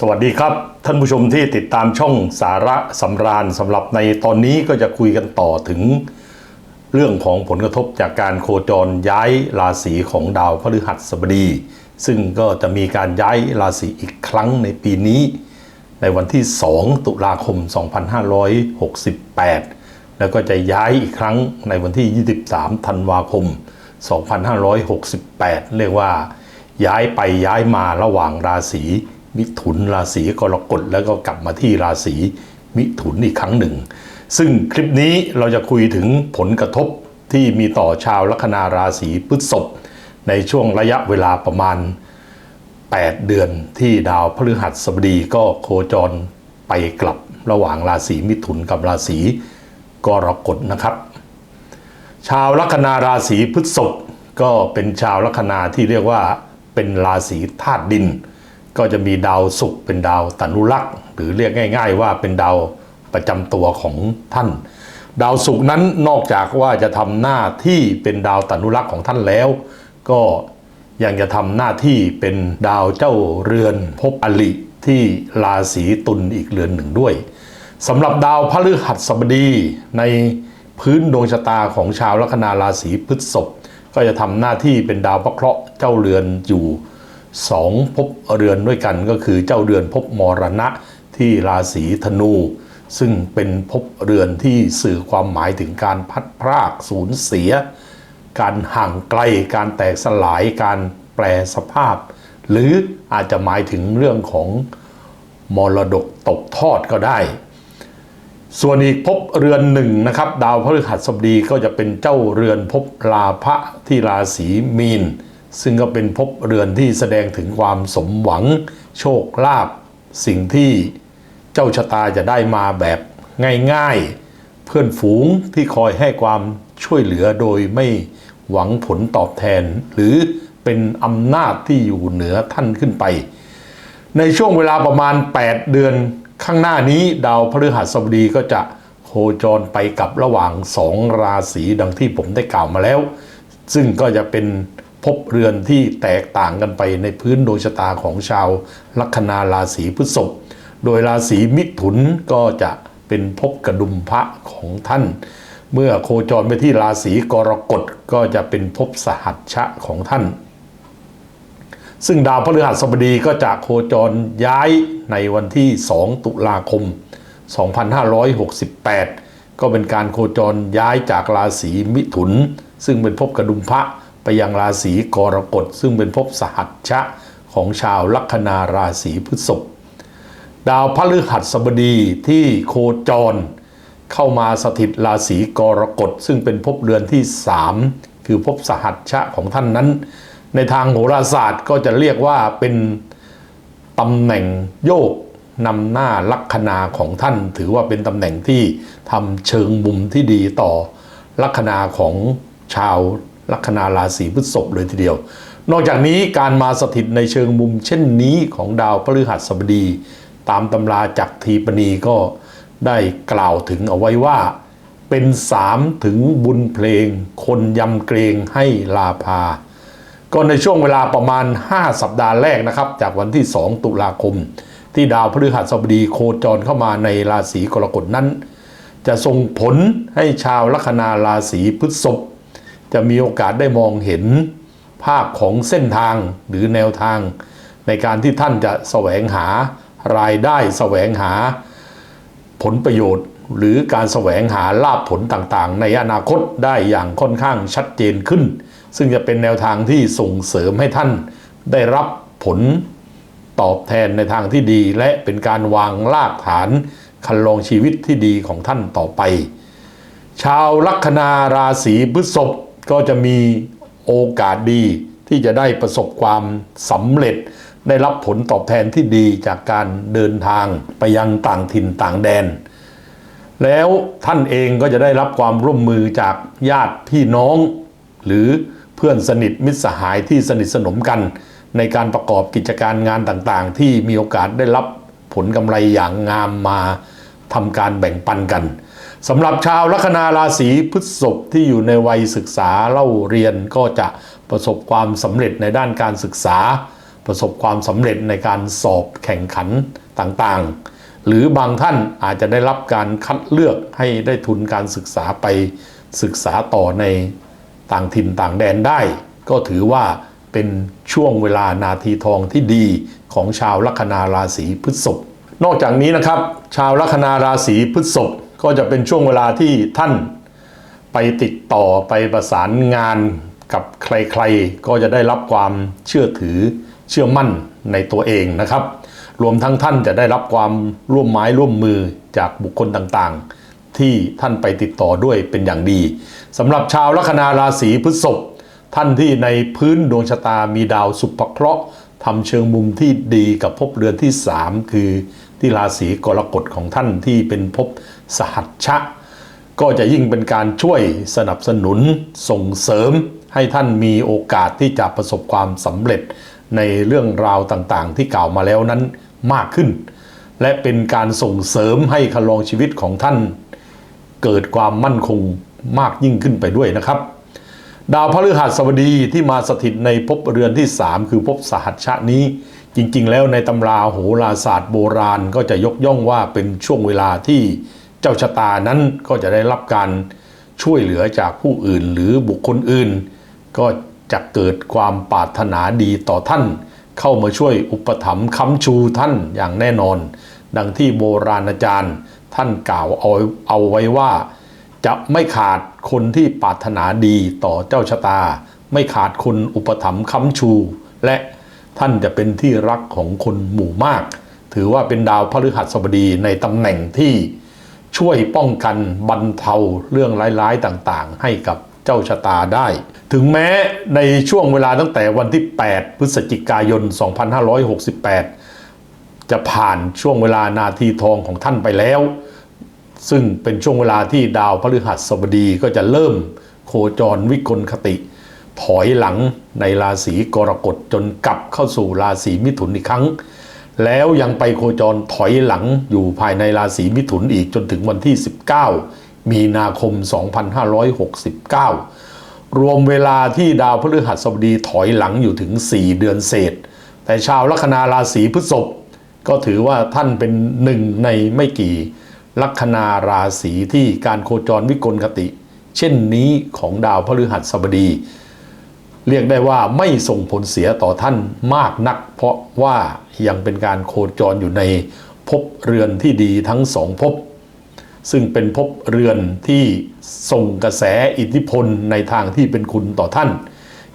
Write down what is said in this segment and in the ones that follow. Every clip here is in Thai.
สวัสดีครับ ท่านผู้ชมที่ติดตามช่องสาระสำราญสำหรับในตอนนี้ก็จะคุยกันต่อถึง เรื่องของผลกระทบจากการโคจรย้ายราศีของดาวพฤหัสบดี ซึ่งก็จะมีการย้ายราศีอีกครั้งในปีนี้ ในวันที่ 2 ตุลาคม 2568 แล้วก็จะย้ายอีกครั้งในวันที่ 23 ธันวาคม 2568 เรียกว่าย้ายไปย้ายมาระหว่างราศี มิถุนราศีกรกฎแล้วก็กลับมาที่ราศีมิถุนอีกครั้งหนึ่ง ซึ่งคลิปนี้เราจะคุยถึงผลกระทบที่มีต่อชาวลัคนาราศีพฤษภในช่วงระยะเวลาประมาณ 8 เดือนที่ดาวพฤหัสบดีก็โคจรไปกลับระหว่างราศีมิถุนกับราศีกรกฎนะครับ ชาวลัคนาราศีพฤษภก็เป็นชาวลัคนาที่เรียกว่าเป็นราศีธาตุดิน ก็จะมีดาวศุกร์เป็นดาวตนุรักษ์หรือเรียกง่าย ๆ ว่าเป็นดาวประจำตัวของท่าน ดาวศุกร์นั้นนอกจากว่าจะทำหน้าที่เป็นดาวตนุรักษ์ของท่านแล้ว ก็ยังจะทำหน้าที่เป็นดาวเจ้าเรือนภพอลิที่ราศีตุลอีกเรือนหนึ่งด้วยสำหรับดาวพฤหัสบดีในพื้นดวงชะตาของชาวลัคนาราศีพฤษภก็จะทำหน้าที่เป็นดาวพระเคราะห์เจ้าเรือนอยู่ สองภพเรือนด้วยกันก็คือเจ้าเรือนภพมรณะที่ราศีธนู ซึ่งเป็นภพเรือนที่สื่อความหมายถึงการพัดพรากสูญเสีย การห่างไกลการแตกสลายการแปลสภาพ หรืออาจจะหมายถึงเรื่องของมรดกตกทอดก็ได้ ส่วนอีกภพเรือนหนึ่งนะครับ ดาวพฤหัสบดีก็จะเป็นเจ้าเรือนภพลาภะที่ราศีมีน ซึ่งก็เป็นภพเรือนที่แสดงถึงความสมหวัง โชคลาภสิ่งที่เจ้าชะตาจะได้มาแบบง่ายๆ เพื่อนฝูงที่คอยให้ความช่วยเหลือโดยไม่หวังผลตอบแทน หรือเป็นอำนาจที่อยู่เหนือท่านขึ้นไป ในช่วงเวลาประมาณ 8 เดือนข้างหน้านี้ดาวพฤหัสบดีก็จะโคจรไปกับระหว่างสองราศีดังที่ผมได้กล่าวมาแล้ว ซึ่งก็จะเป็น ภพเรือนที่แตกต่างกันไปในพื้นดวงชะตาของชาวลัคนาราศีพฤษภโดยราศีมิถุนก็จะเป็นภพกระดุมพระของท่าน เมื่อโคจรไปที่ราศีกรกฎก็จะเป็นภพสหัชชะของท่าน ซึ่งดาวพฤหัสบดีก็จะโคจรย้ายในวันที่ 2 ตุลาคม 2568 ก็เป็นการโคจรย้ายจากราศีมิถุน ซึ่งเป็นภพกระดุมพระ ไปยังราศีกรกฎซึ่งเป็นภพสหัชชะของชาวลัคนาราศีพฤษภดาวพฤหัสบดีที่โคจร เข้ามาสถิตราศีกรกฎซึ่งเป็นภพเรือนที่ 3 คือภพสหัชชะของท่านนั้น ในทางโหราศาสตร์ก็จะเรียกว่าเป็นตำแหน่งโยกนำหน้าลัคนาของท่าน ถือว่าเป็นตำแหน่งที่ทำเชิงมุมที่ดีต่อลัคนาของชาว ลัคนาราศีพฤษภเลยทีเดียว นอกจากนี้การมาสถิตในเชิงมุมเช่นนี้ของดาวพฤหัสบดี ตามตำราจากทีปณีก็ได้กล่าวถึงเอาไว้ว่า เป็นสามถึงบุญเพลง คนยำเกรงให้ลาภาก็ในช่วงเวลาประมาณ 5 สัปดาห์แรกนะครับ จากวันที่ 2 ตุลาคม ที่ดาวพฤหัสบดีโคจรเข้ามาในราศีกรกฎนั้น จะส่งผลให้ชาวลัคนาราศีพฤษภ จะมีโอกาสได้มองเห็นภาพของเส้นทางหรือแนวทาง ในการที่ท่านจะแสวงหารายได้แสวงหาผลประโยชน์ หรือการแสวงหาลาภผลต่างๆ ในอนาคตได้อย่างค่อนข้างชัดเจนขึ้น ซึ่งจะเป็นแนวทางที่ส่งเสริมให้ท่านได้รับผลตอบแทนในทางที่ดี และเป็นการวางรากฐานคันลองชีวิตที่ดีของท่านต่อไป ชาวลัคนาราศีพฤษภ ก็จะมีโอกาสดีที่จะได้ประสบความสำเร็จ ได้รับผลตอบแทนที่ดีจากการเดินทางไปยังต่างถิ่นต่างแดน แล้วท่านเองก็จะได้รับความร่วมมือจากญาติพี่น้อง หรือเพื่อนสนิทมิตรสหายที่สนิทสนมกัน ในการประกอบกิจการงานต่างๆ ที่มีโอกาสได้รับผลกำไรอย่างงามมาทำการแบ่งปันกัน สำหรับชาวลัคนาราศีพฤษภที่อยู่ในวัยศึกษาเล่าเรียนก็จะประสบความสำเร็จในด้านการศึกษา ประสบความสำเร็จในการสอบแข่งขันต่างๆ หรือบางท่านอาจจะได้รับการคัดเลือกให้ได้ทุนการศึกษาไปศึกษาต่อในต่างถิ่นต่างแดนได้ ก็ถือว่าเป็นช่วงเวลานาทีทองที่ดีของชาวลัคนาราศีพฤษภนอกจากนี้นะครับ ชาวลัคนาราศีพฤษภ ก็จะเป็นช่วงเวลาที่ท่านไปติดต่อไปประสานงานกับใครๆ ก็จะได้รับความเชื่อถือเชื่อมั่นในตัวเองนะครับ รวมทั้งท่านจะได้รับความร่วมไม้ร่วมมือจากบุคคลต่างๆ ที่ท่านไปติดต่อด้วยเป็นอย่างดีสำหรับชาวลัคนาราศีพฤษภท่านที่ในพื้นดวงชะตามีดาวสุภเคราะห์ทำเชิงมุมที่ดีกับภพเรือนที่ 3 คือที่ราศีกรกฎของท่านที่เป็นภพ สหัชชะ ก็จะยิ่งเป็นการช่วยสนับสนุนส่งเสริม ให้ท่านมีโอกาสที่จะประสบความสำเร็จในเรื่องราวต่างๆ ที่กล่าวมาแล้วนั้นมากขึ้น และเป็นการส่งเสริมให้คลองชีวิตของท่าน เกิดความมั่นคงมากยิ่งขึ้นไปด้วยนะครับ ดาวพฤหัสบดีที่มาสถิตในภพเรือนที่ 3 คือภพสหัชชะนี้ จริงๆ แล้วในตำราโหราศาสตร์โบราณก็จะยกย่องว่าเป็นช่วงเวลาที่ จ้าชะตานั้นก็จะได้รับการช่วยเหลือจากผู้อื่นหรือบุคคลอื่น ก็จะเกิดความปรารถนาดีต่อท่าน เข้ามาช่วยอุปถัมภ์ค้ำชูท่านอย่างแน่นอน ดังที่โบราณอาจารย์ท่านกล่าวเอาเอาไว้ว่า จะไม่ขาดคนที่ปรารถนาดีต่อเจ้าชะตา ไม่ขาดคนอุปถัมภ์ค้ำชู และท่านจะเป็นที่รักของคนหมู่มาก ถือว่าเป็นดาวพฤหัสบดีในตำแหน่งที่ ช่วยป้องกันบรรเทาเรื่องร้ายๆต่างๆ ให้กับเจ้าชะตาได้ ถึงแม้ในช่วงเวลาตั้งแต่วันที่ 8 พฤศจิกายน 2568 จะผ่านช่วงเวลานาทีทองของท่านไปแล้ว ซึ่งเป็นช่วงเวลาที่ดาวพฤหัสบดีก็จะเริ่มโคจรวิกลคติ ถอยหลังในราศีกรกฎจนกลับเข้าสู่ราศีมิถุนอีกครั้ง แล้วยังไปโคจรถอยหลังอยู่ภายในราศีมิถุนอีกจนถึงวันที่ 19 มีนาคม 2569 รวมเวลาที่ดาวพฤหัสบดีถอยหลังอยู่ถึง 4 เดือนเศษ แต่ชาวลัคนาราศีพฤษภก็ถือว่าท่านเป็นหนึ่งในไม่กี่ลัคนาราศีที่การโคจรวิกลคติ เช่นนี้ของดาวพฤหัสบดี เรียกได้ว่าไม่ส่งผลเสียต่อท่านมากนัก เพราะว่ายังเป็นการโคจรอยู่ในภพเรือนที่ดีทั้งสองภพซึ่งเป็นภพเรือนที่ส่งกระแสอิทธิพลในทางที่เป็นคุณต่อท่าน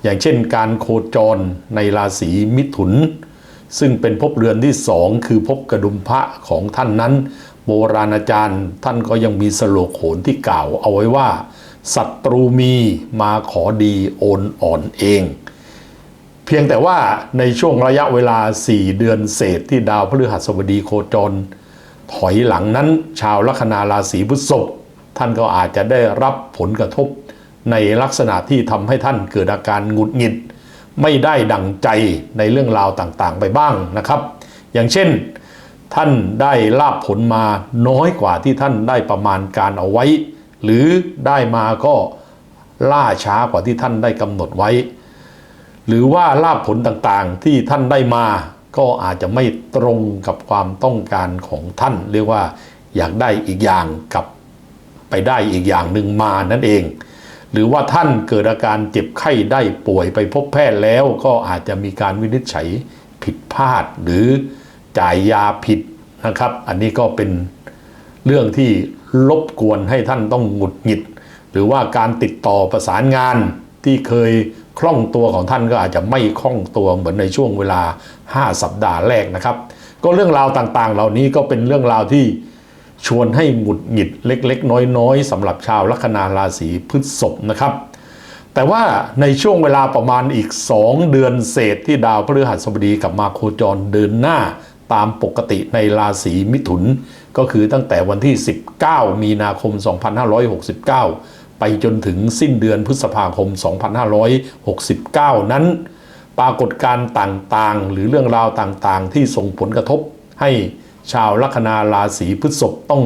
อย่างเช่นการโคจรในราศีมิถุน ซึ่งเป็นภพเรือนที่สองคือภพกระดุมพระของท่านนั้น โบราณอาจารย์ท่านก็ยังมีสโลกโหนที่กล่าวเอาไว้ว่า ศัตรูมีมาขอดีโอนอ่อนเอง เพียงแต่ว่าในช่วงระยะเวลา 4 เดือนเศษที่ดาวพฤหัสบดีโคจร ถอยหลังนั้น ชาวลัคนาราศีพฤษภท่านก็อาจจะได้รับผลกระทบ ในลักษณะที่ทำให้ท่านเกิดอาการหงุดหงิด ไม่ได้ดังใจในเรื่องราวต่างๆ ไปบ้างนะครับ อย่างเช่นท่านได้ลาบผลมาน้อยกว่าที่ท่านได้ประมาณการเอาไว้ หรือได้มาก็ล่าช้ากว่าที่ท่านได้กำหนดไว้ หรือว่าลาบผลต่างๆที่ท่านได้มาก็อาจจะไม่ตรงกับความต้องการของท่าน เรียกว่าอยากได้อีกอย่างกับไปได้อีกอย่างหนึ่งมานั่นเอง หรือว่าท่านเกิดอาการเจ็บไข้ได้ป่วยไปพบแพทย์แล้วก็อาจจะมีการวินิจฉัยผิดพลาดหรือจ่ายยาผิดนะครับ อันนี้ก็เป็นเรื่องที่ รบกวนให้ท่านต้องหงุดหงิด หรือว่าการติดต่อประสานงานที่เคยคล่องตัวของท่านก็อาจจะไม่คล่องตัวเหมือนในช่วงเวลา 5 สัปดาห์แรกนะครับ ก็เรื่องราวต่างๆ เหล่านี้ก็เป็นเรื่องราวที่ชวนให้หงุดหงิดเล็ก ๆ น้อยๆสำหรับชาวลัคนาราศีพฤษภนะครับ แต่ว่าในช่วงเวลาประมาณอีก 2 เดือนเศษที่ดาวพฤหัสบดีกับมาโคจรเดินหน้าตามปกติในราศีมิถุน ก็คือตั้งแต่วันที่ 19 มีนาคม 2569 ไปจนถึงสิ้นเดือนพฤษภาคม 2569 นั้น ปรากฏการณ์ต่างๆ หรือเรื่องราวต่างๆ ที่ส่งผลกระทบ ให้ชาวลัคนาราศีพฤษภต้อง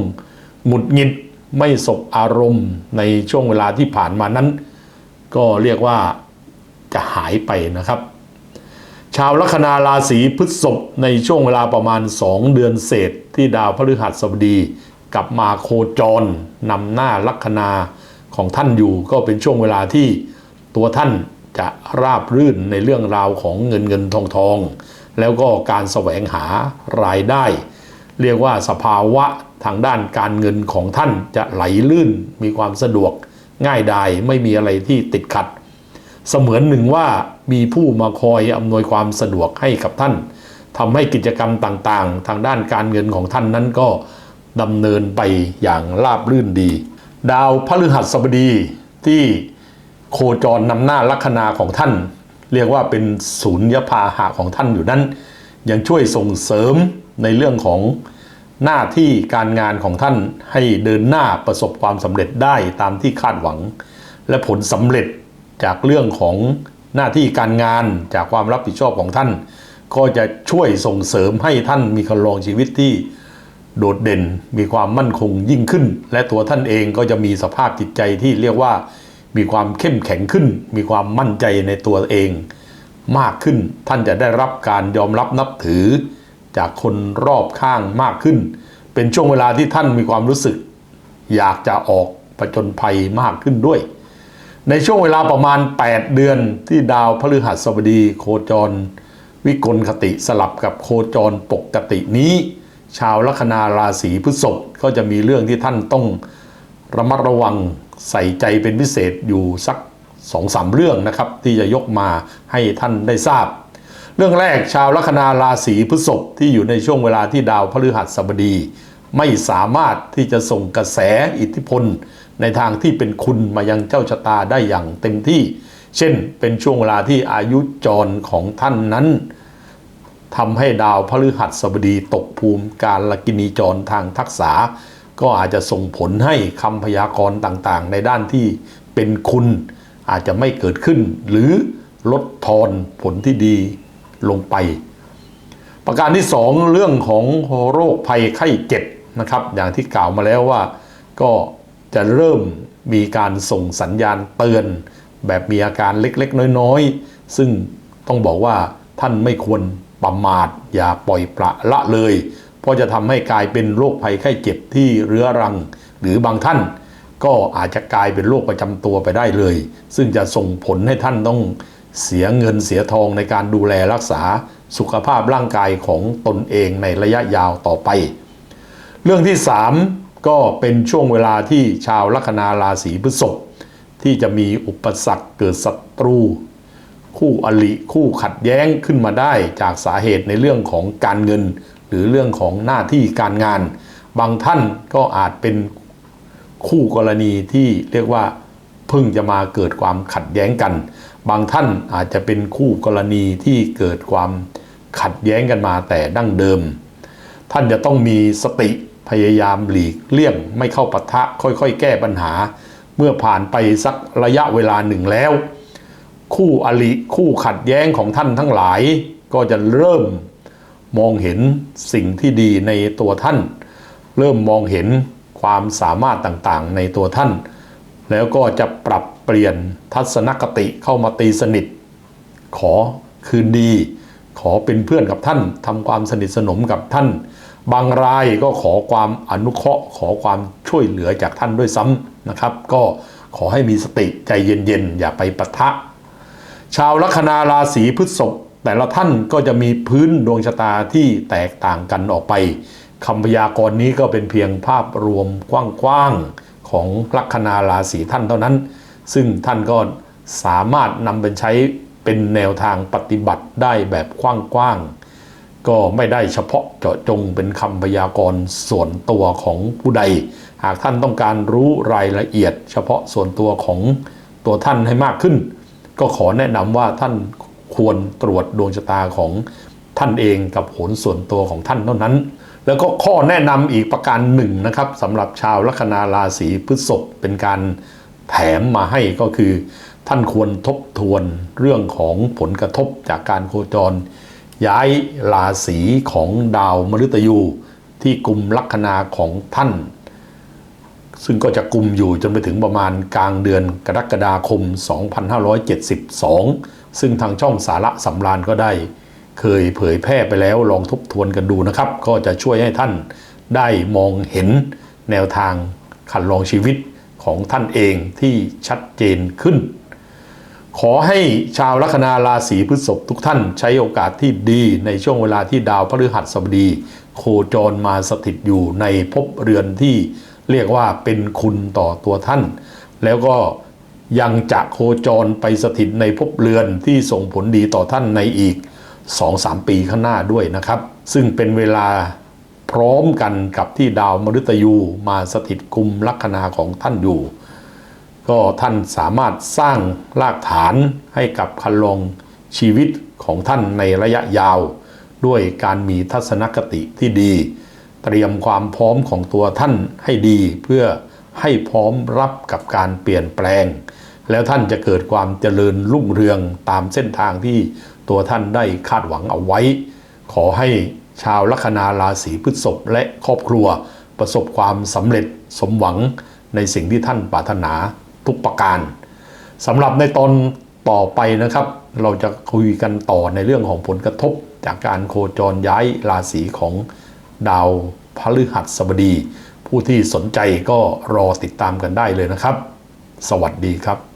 หงุดหงิดไม่สบอารมณ์ในช่วงเวลาที่ผ่านมานั้น ก็เรียกว่าจะหายไปนะครับ ชาวลัคนาราศีพฤษภในช่วงเวลาประมาณ 2 เดือนเศษ ที่ดาวพฤหัสบดีกลับมาโคจรนำหน้าลัคนาของท่านอยู่ ก็เป็นช่วงเวลาที่ตัวท่านจะราบรื่นในเรื่องราวของเงินเงินทองทอง แล้วก็การแสวงหารายได้ เรียกว่าสภาวะทางด้านการเงินของท่านจะไหลลื่นมีความสะดวกง่ายดายไม่มีอะไรที่ติดขัด เสมือนหนึ่งว่ามีผู้มาคอยอำนวยความสะดวกให้กับท่านทำให้กิจกรรมต่างๆ ทางด้านการเงินของท่านนั้นก็ดำเนินไปอย่างราบรื่นดี ดาวพฤหัสบดีที่โคจรนำหน้าลัคนาของท่าน เรียกว่าเป็นศูนย์พาหะของท่านอยู่นั้น ยังช่วยส่งเสริมในเรื่องของหน้าที่การงานของท่านให้เดินหน้าประสบความสำเร็จได้ตามที่คาดหวัง และผลสำเร็จ จากเรื่องของหน้าที่การงานจากความรับผิดชอบของท่าน ก็จะช่วยส่งเสริมให้ท่านมีคันลองชีวิตที่โดดเด่นมีความมั่นคงยิ่งขึ้น และตัวท่านเองก็จะมีสภาพจิตใจที่เรียกว่ามีความเข้มแข็งขึ้น มีความมั่นใจในตัวเอง มากขึ้นท่านจะได้รับการยอมรับนับถือ จากคนรอบข้างมากขึ้น เป็นช่วงเวลาที่ท่านมีความรู้สึก อยากจะออกประจนภัยมากขึ้นด้วย ในช่วงเวลาประมาณ 8 เดือนที่ดาวพฤหัสบดี โคจร วิกลคติสลับกับโคจรปกตินี้ ชาวลัคนาราศีพฤษภก็จะมีเรื่องที่ท่านต้องระมัดระวังใส่ใจเป็นพิเศษอยู่สักสองสามเรื่องนะครับ ที่จะยกมาให้ท่านได้ทราบ เรื่องแรกชาวลัคนาราศีพฤษภที่อยู่ในช่วงเวลาที่ดาวพฤหัสบดี ไม่สามารถที่จะส่งกระแสอิทธิพล ในทางที่เป็นคุณมายังเจ้าชะตาได้อย่างเต็มที่ เช่นเป็นช่วงเวลาที่อายุจรของท่านนั้นทำให้ดาวพฤหัสบดีตกภูมิการลกินีจรทางทักษะก็อาจจะส่งผลให้คำพยากรณ์ต่างๆ ในด้านที่เป็นคุณ อาจจะไม่เกิดขึ้น หรือลดทอนผลที่ดีลงไป ประการที่ 2 เรื่องของโรคภัยไข้เจ็บนะครับ อย่างที่กล่าวมาแล้วว่าก็ จะเริ่มมีการส่งสัญญาณเตือน แบบมีอาการเล็กๆ น้อยๆ ซึ่งต้องบอกว่าท่านไม่ควรประมาทอย่าปล่อยปละละเลย เพราะจะทำให้กลายเป็นโรคภัยไข้เจ็บที่เรื้อรัง หรือบางท่านก็อาจจะกลายเป็นโรคประจำตัวไปได้เลย ซึ่งจะส่งผลให้ท่านต้องเสียเงินเสียทองในการดูแลรักษาสุขภาพร่างกายของตนเองในระยะยาวต่อไป เรื่องที่ 3 ก็เป็นช่วงเวลาที่ชาวลัคนาราศีพฤษภที่จะมีอุปสรรคเกิดศัตรู คู่อริคู่ขัดแย้งขึ้นมาได้จากสาเหตุในเรื่องของการเงิน หรือเรื่องของหน้าที่การงาน บางท่านก็อาจเป็นคู่กรณีที่เรียกว่าเพิ่งจะมาเกิดความขัดแย้งกัน บางท่านอาจจะเป็นคู่กรณีที่เกิดความขัดแย้งกันมาแต่ดั้งเดิม ท่านจะต้องมีสติ พยายามหลีกเลี่ยงไม่เข้าปะทะค่อยๆ แก้ปัญหา เมื่อผ่านไปสักระยะเวลาหนึ่งแล้ว คู่อริคู่ขัดแย้งของท่านทั้งหลาย ก็จะเริ่มมองเห็นสิ่งที่ดีในตัวท่าน เริ่มมองเห็นความสามารถต่างๆ ในตัวท่าน แล้วก็จะปรับเปลี่ยนทัศนคติเข้ามาตีสนิท ขอคืนดี ขอเป็นเพื่อนกับท่านทำความสนิทสนมกับท่าน บางรายก็ขอความอนุเคราะห์ ขอความช่วยเหลือจากท่านด้วยซ้ำนะครับ ก็ขอให้มีสติใจเย็นๆ อย่าไปปะทะ ชาวลัคนาราศีพฤษภแต่ละท่านก็จะมีพื้นดวงชะตาที่แตกต่างกันออกไปคำพยากรณ์นี้ก็เป็นเพียงภาพรวมกว้างๆของลัคนาราศีท่านเท่านั้น ซึ่งท่านก็สามารถนำไปใช้เป็นแนวทางปฏิบัติได้แบบกว้างๆ ก็ไม่ได้เฉพาะเจาะจงเป็นคำพยากรณ์ส่วนตัวของผู้ใด หากท่านต้องการรู้รายละเอียด เฉพาะส่วนตัวของตัวท่านให้มากขึ้น ก็ขอแนะนำว่าท่านควรตรวจดวงชะตาของท่านเองกับผลส่วนตัวของท่านเท่านั้น แล้วก็ข้อแนะนำอีกประการหนึ่งนะครับสำหรับชาวลัคนาราศีพฤษภเป็นการแถมมาให้ก็คือ ท่านควรทบทวนเรื่องของผลกระทบจากการโคจร ย้ายราศีของดาวมฤตยูที่กลุ่มลัคนาของท่าน ซึ่งก็จะกลุ่มอยู่จนไปถึงประมาณกลางเดือนกรกฎาคม 2572 ซึ่งทางช่องสาระสำราญก็ได้ เคยเผยแพร่ไปแล้วลองทบทวนกันดูนะครับ ก็จะช่วยให้ท่านได้มองเห็นแนวทางคันลองชีวิตของท่านเองที่ชัดเจนขึ้น ขอให้ชาวลัคนาราศีพฤษภทุกท่านใช้โอกาสที่ดีในช่วงเวลาที่ดาวพฤหัสบดี โคจรมาสถิตอยู่ในภพเรือนที่เรียกว่าเป็นคุณต่อตัวท่าน แล้วก็ยังจะโคจรไปสถิตในภพเรือนที่ส่งผลดีต่อท่านในอีก 2-3 ปีข้างหน้าด้วยนะครับ ซึ่งเป็นเวลาพร้อมกันกับที่ดาวมฤตยูมาสถิตกุมลัคนาของท่านอยู่ ก็ท่านสามารถสร้างรากฐานให้กับคันลองชีวิตของท่านในระยะยาว ด้วยการมีทัศนคติที่ดี เตรียมความพร้อมของตัวท่านให้ดีเพื่อให้พร้อมรับกับการเปลี่ยนแปลง แล้วท่านจะเกิดความเจริญรุ่งเรืองตามเส้นทางที่ตัวท่านได้คาดหวังเอาไว้ ขอให้ชาวลัคนาราศีพฤษภและครอบครัว ประสบความสำเร็จสมหวังในสิ่งที่ท่านปรารถนา ทุกประการสำหรับในตอนต่อไปนะครับ เราจะคุยกันต่อในเรื่องของผลกระทบ จากการโคจรย้ายราศีของดาวพฤหัสบดี ผู้ที่สนใจก็รอติดตามกันได้เลยนะครับ สวัสดีครับ